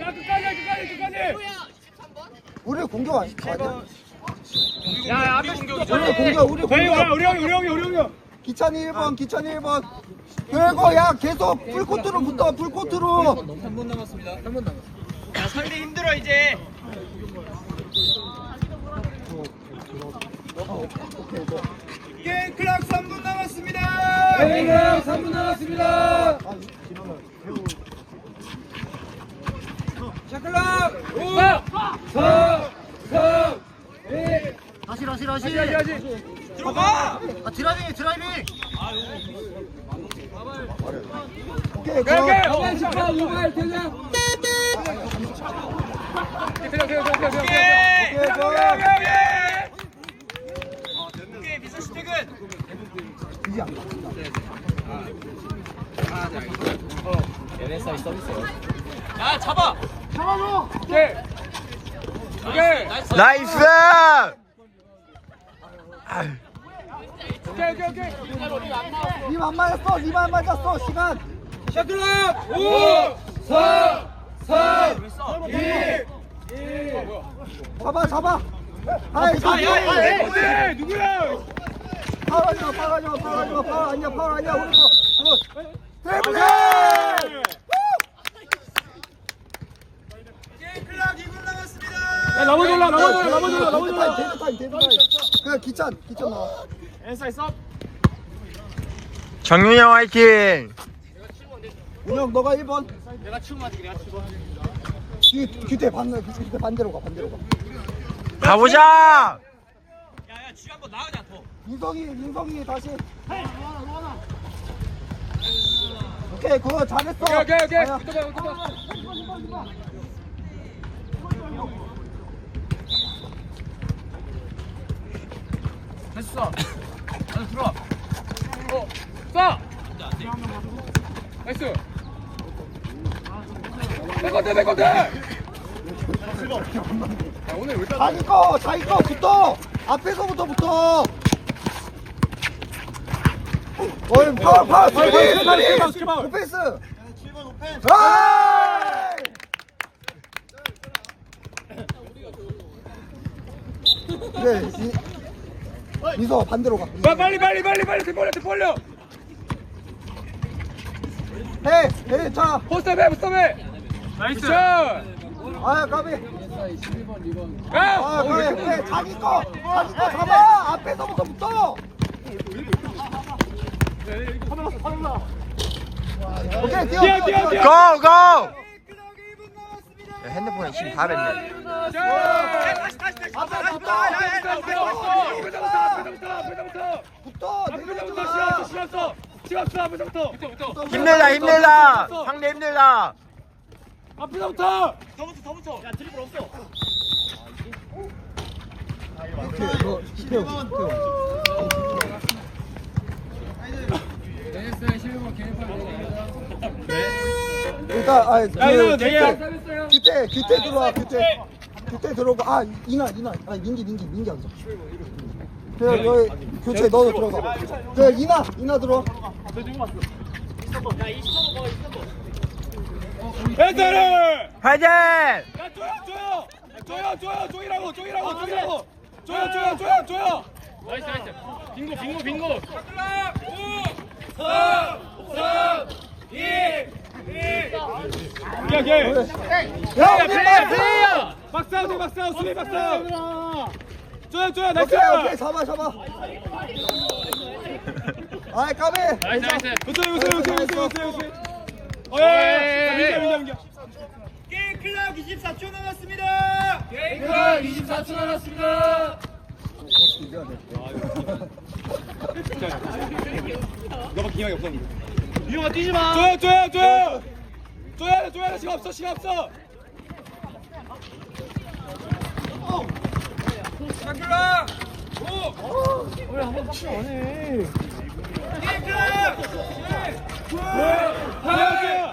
야 끝까지 끝까지 끝까지 우리 공격 아니- 아니야? 야 앞에 공격 우리 공격 우리 우리 공격 우리 형이 우리 형이 우리 형이 기찬이 1번 기찬이 1번 그리고 야 계속 풀코트로 붙어 풀코트로 상대 힘들어 이제. 게임 다시 들어가. 아 드라이빙 드라이빙 오케이 오케이 굿 오케이 10번 5번 대장 대장 대장 대장 대장 오케이. 오케이 굿 오케이 비서 씨 퇴근. 이제 안야 잡아. 오케이 오케이 나이스! 오케이 오케이 오케이 니만 맞았어 니만 맞았어 시간. 자 클락 5 4 3 2 잡아 잡아 아이 잡아. 누구야? 파울 아니야 파울 아니야 파울 아니야 파울 아니야 파울 아니야. 우리 거 드래블 게임 클락 2분 남았습니다. 야 나머지 올라 나머지 올라 나머지 올라. 나머지 올라 데드 타임 그냥 기찬 기찬 나와. 엔사이 썹 정윤영 화이팅! 운영 너가 1번. 내가 치고 맞을게 내가 치고. 뒤 규태 반대 규태 반대로 가 반대로 가. 가보자! 야야 쥐 한번 나가자 더. 민성이 민성이 다시. 오케이 그거 잘했어. 오케이 오케이 오케이. 아야. 붙어봐 붙어봐 됐어. 안에 들어와. 어 쏴! 나이스. 내 건데 내 건데! 야 오늘 왜 자기 거 자기 거 붙어! 앞에서부터 붙어! 어이 파울 파울 파울 스킵, 파울 스킵, 스킵, 스킵. 오펜스! 7번 오펜스. 아이 그래 이- 민서 반대로 가 빠- 빨리 빨리 빨리 빨리 뒷 벌려 뒷 벌려 해해자 포스트업 포스트업 나이스 아야 까비 가! 아 그래 그래 자기 거 자기 거 잡아 앞에서부터 붙어 오케이 뛰어 뛰어, 뛰어, 뛰어. 고! 고! 클락 1분 남았습니다. 야, 핸드폰에 심다 뱉네. 자! 다시. 앞에 다시, 붙어 부터 힘들다, 힘들다! 상대 힘들다! 앞에서부터 더 붙어 더 붙어. 야 드리블 없어. 일단 아 야 이거 내야 규태 규태 들어와 규태 규태 들어오고 아 이나 이나 아 민기 민기 민기 앉아 그래 너 교체 너도 들어가 그래 이나 이나 들어와 엔터를 화이팅! 야 조여 조여 조여 조여 조이라고 조이라고 조이라고 조여 조여 조여 조여 나이스 나이스 빙고 빙고 빙고 5 4 3 2 1 오케이 오케이 야 플레이야 우리 플레이야 박사우 박사우 수비 박사우 조여 조여 나이스. 오케이 오케이 잡아 잡아. 아이 까비. 나이스 나이스. 요새 요새 요새 요새 요새 요새 어예 민겨 민겨 민겨 게임 클락 24초 남았습니다. 게임 클락 24초 남았습니다. 너가 기억이 없었는데 유영아 뛰지 마. 조여 조여 조여 조여 조여 시간 없어 시간 없어 장클락 오 게임 클락. 하나